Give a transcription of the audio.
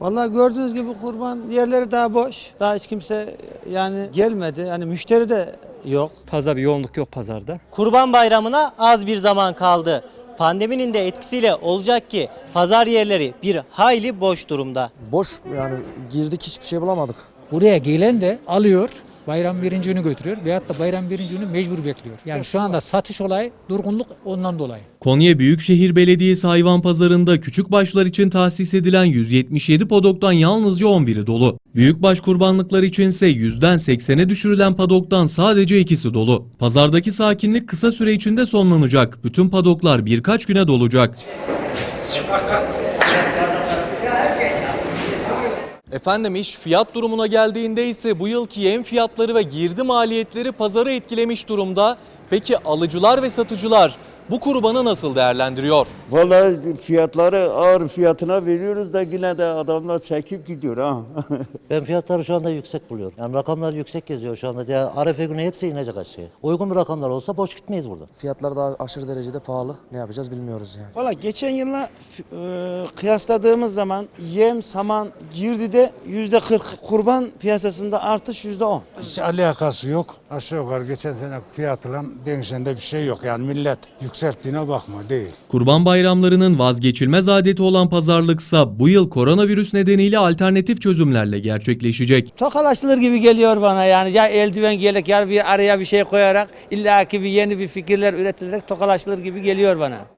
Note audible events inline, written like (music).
Vallahi gördüğünüz gibi kurban yerleri daha boş. Daha hiç kimse yani gelmedi. Yani müşteri de yok. Fazla bir yoğunluk yok pazarda. Kurban Bayramı'na az bir zaman kaldı. Pandeminin de etkisiyle olacak ki pazar yerleri bir hayli boş durumda. Boş yani girdik hiçbir şey bulamadık. Buraya gelen de alıyor, bayram birinci günü götürüyor veyahut da bayram birinci günü mecbur bekliyor. Yani şu anda satış olayı, durgunluk ondan dolayı. Konya Büyükşehir Belediyesi hayvan pazarında küçük başlar için tahsis edilen 177 padoktan yalnızca 11'i dolu. Büyükbaş kurbanlıklar içinse yüzden 80'e düşürülen padoktan sadece ikisi dolu. Pazardaki sakinlik kısa süre içinde sonlanacak. Bütün padoklar birkaç güne dolacak. Efendim iş fiyat durumuna geldiğinde ise bu yılki yem fiyatları ve girdi maliyetleri pazarı etkilemiş durumda. Peki alıcılar ve satıcılar bu kurbanı nasıl değerlendiriyor? Vallahi fiyatları ağır fiyatına veriyoruz da yine de adamlar çekip gidiyor ha. (laughs) Ben fiyatları şu anda yüksek buluyorum. Yani rakamlar yüksek geziyor şu anda. Ya Arefe günü hepsi inecek aşağıya. Uygun bir rakamlar olsa boş gitmeyiz burada. Fiyatlar da aşırı derecede pahalı. Ne yapacağız bilmiyoruz yani. Valla geçen yılla e, kıyasladığımız zaman yem, saman, girdide yüzde 40 kurban piyasasında artış yüzde 10. Hiç alakası yok. Aşağı yukarı geçen sene fiyatla değişen de bir şey yok. Yani millet yükselttiğine bakma değil. Kurban bayramlarının vazgeçilmez adeti olan pazarlıksa bu yıl koronavirüs nedeniyle alternatif çözümlerle gerçekleşecek. Tokalaşılır gibi geliyor bana yani. Ya eldiven giyerek ya bir araya bir şey koyarak illaki bir yeni bir fikirler üretilerek tokalaşılır gibi geliyor bana.